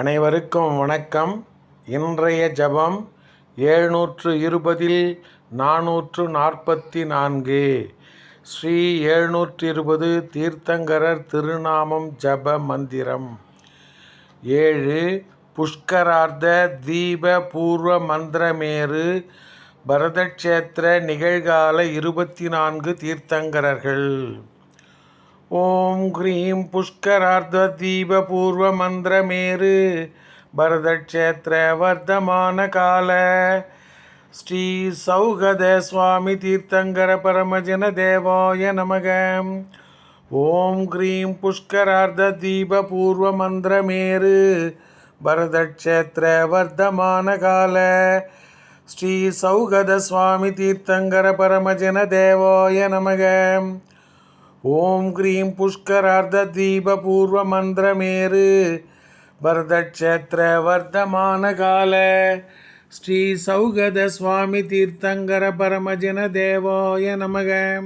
அனைவருக்கும் வணக்கம். இன்றைய ஜபம் ஏழ்நூற்று இருபதில் நானூற்று நாற்பத்தி நான்கு. ஸ்ரீ ஏழ்நூற்று இருபது தீர்த்தங்கரர் திருநாமம் ஜப மந்திரம். ஏழு புஷ்கரார்த்த தீப பூர்வ மந்திரமேறு பரதக்ஷேத்திர நிகழ்கால இருபத்தி நான்கு தீர்த்தங்கரர்கள். ஓம் ஹ்ரீம் புஷ்கரார்த்த தீப பூர்வ மந்திரமேரு பரதக்ஷேத்திர வர்த்தமான கால. ஸ்ரீ சௌகத சுவாமி தீர்த்தங்கர பரமஜன தேவாய நமக. ஓம் ஹ்ரீம் புஷ்கரார்த்த தீப பூர்வ மந்திரமேரு பரதக்ஷேத்திர வர்த்தமான கால. ஸ்ரீ சௌகத சுவாமி தீர்த்தங்கர பரமஜன தேவாய நமக. ஓம் கிரீம் புஷ்கரார்த்த தீப பூர்வ மந்திரமேறு. பரதக்ஷேத்திர வர்த்தமான கால. ஸ்ரீ சௌகத சுவாமி தீர்த்தங்கர பரமஜன தேவாய நமக.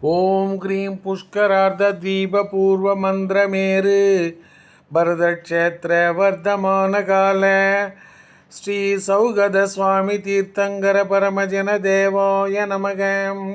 ஓம் கிரீம் புஷ்கரார்த்த தீப பூர்வ மந்திரமேறு. பரதக்ஷேத்திர வர்த்தமான கால. ஸ்ரீ சௌகத சுவாமி தீர்த்தங்கர பரமஜன தேவாய நமகம்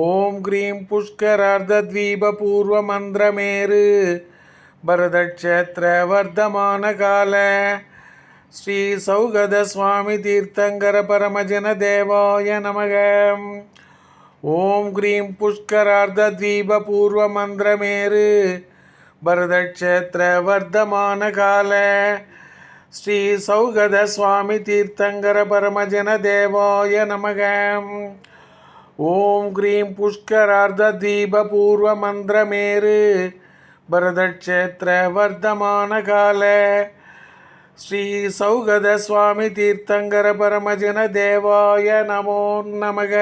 ஓம் கிரீம் புஷ்கரார்த்த பூர்வ மந்திரமேரு பரதக்ஷேத்திர வர்த்தமான கால ஸ்ரீ சௌகத சுவாமி தீர்த்தங்கர பரமஜன தேவாய நமக. ஓம் கிரீம் புஷ்கரார்த்த பூர்வ மந்திரமேரு பரதக்ஷேத்திர வர்த்தமான கால ஸ்ரீ சௌகத சுவாமி தீர்த்தங்கர பரமஜன தேவாய நமகம் ஓம் கிரீம் புஷ்கரார்த்த தீப பூர்வ மந்திரமேரு பரதக்ஷேத்திர வர்த்தமான கால. ஸ்ரீ சௌகத சுவாமி தீர்த்தங்கர பரமஜன தேவாய நமோ நமக.